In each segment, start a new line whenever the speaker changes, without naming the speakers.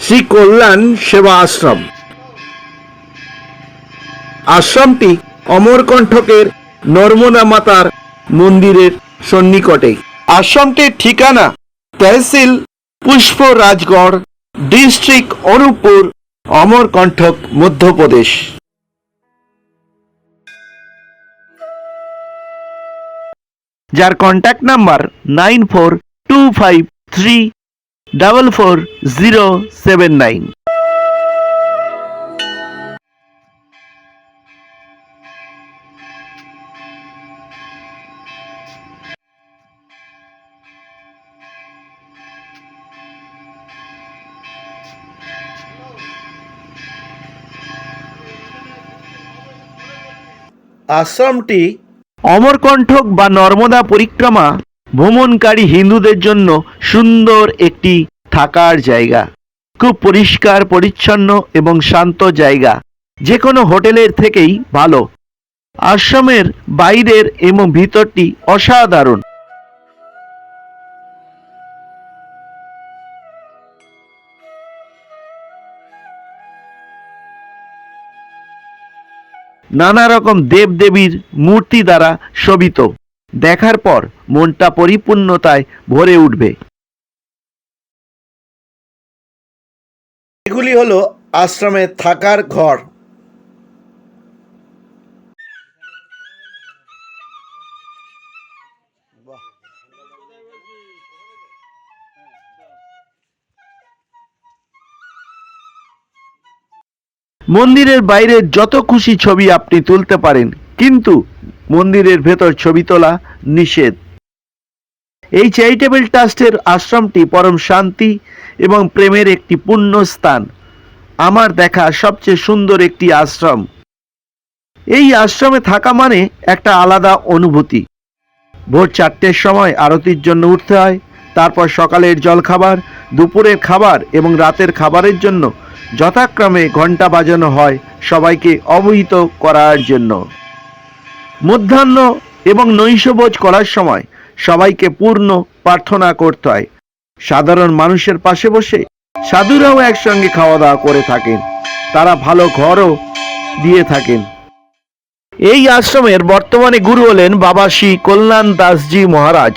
শ্রী কল্যাণ সেবা আশ্রম। আশ্রমটি অমরকণ্ঠকের নর্মদা মাতার মন্দিরের সন্নিকটে। আশ্রমটির ঠিকানা তহসিল পুষ্পরাজগড় ডিস্ট্রিক্ট অনুপপুর, অমরকণ্ঠক, মধ্যপ্রদেশ। যার contact number nine four two five three double four zero seven nine. আশ্রমটি Amarkantak বা নর্মদা পরিক্রমা ভ্রমণকারী হিন্দুদের জন্য সুন্দর একটি থাকার জায়গা। খুব পরিষ্কার, পরিচ্ছন্ন এবং শান্ত জায়গা। যে কোনো হোটেলের থেকেই ভালো। আশ্রমের বাইরের এবং ভিতরটি অসাধারণ। নানা রকম দেবদেবীর মূর্তি দ্বারা শোভিত। দেখার পর মনটা পরিপূর্ণতায় ভরে উঠবে। এগুলি হলো আশ্রমে থাকার ঘর। মন্দিরের বাইরে যত খুশি ছবি আপনি তুলতে পারেন কিন্তু মন্দিরের ভেতর ছবি তোলা নিষেধ। এই চ্যারিটেবল ট্রাস্টের আশ্রমটি পরম শান্তি এবং প্রেমের একটি পূর্ণ স্থান। আমার দেখা সবচেয়ে সুন্দর একটি আশ্রম। এই আশ্রমে থাকা মানে একটা আলাদা অনুভূতি। ভোর চারটের সময় আরতির জন্য উঠতে হয়, তারপর সকালের জলখাবার, দুপুরের খাবার এবং রাতের খাবারের জন্য যথাক্রমে ঘণ্টা বাজানো হয় সবাইকে অবহিত করার জন্য। মধ্যাহ্ন এবং নৈশভোজ করার সময় সবাইকে পূর্ণ প্রার্থনা করতে হয়। সাধারণ মানুষের পাশে বসে সাধুরাও একসঙ্গে খাওয়া দাওয়া করে থাকেন। তারা ভালো ঘরও দিয়ে থাকেন। এই আশ্রমের বর্তমানে গুরু হলেন বাবা শ্রী কল্যাণ দাসজি মহারাজ।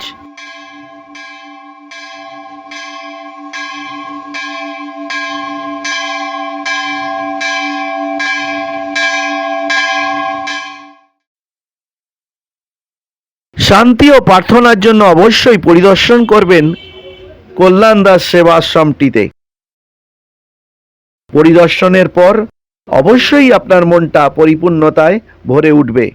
শান্তি ও প্রার্থনার জন্য অবশ্যই পরিদর্শন করবেন কল্যাণ দাস সেবাশ্রমটিতে। পরিদর্শনের পর অবশ্যই আপনার মনটা পরিপূর্ণতায় ভরে উঠবে।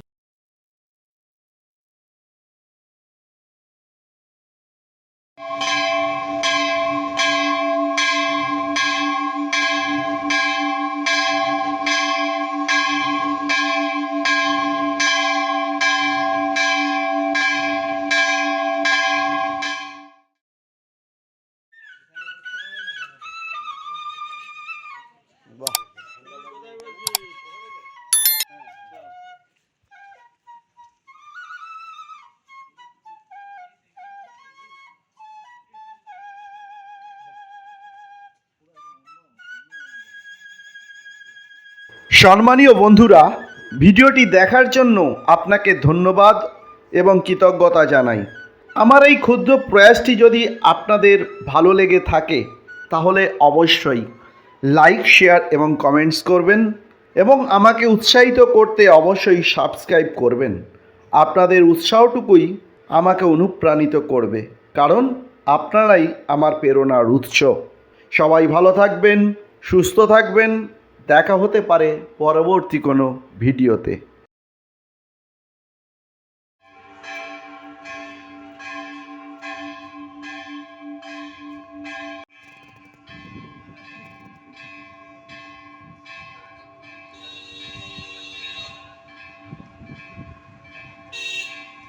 সম্মানীয় বন্ধুরা, ভিডিওটি দেখার জন্য আপনাকে ধন্যবাদ এবং কৃতজ্ঞতা জানাই। আমার এই ক্ষুদ্র প্রয়াসটি যদি আপনাদের ভালো লেগে থাকে, তাহলে অবশ্যই লাইক, শেয়ার এবং কমেন্টস করবেন এবং আমাকে উৎসাহিত করতে অবশ্যই সাবস্ক্রাইব করবেন। আপনাদের উৎসাহটুকুই আমাকে অনুপ্রাণিত করবে। কারণ আপনারাই আমার প্রেরণার উৎস। সবাই ভালো থাকবেন, সুস্থ থাকবেন। দেখা হতে পারে পরবর্তী কোনো ভিডিওতে।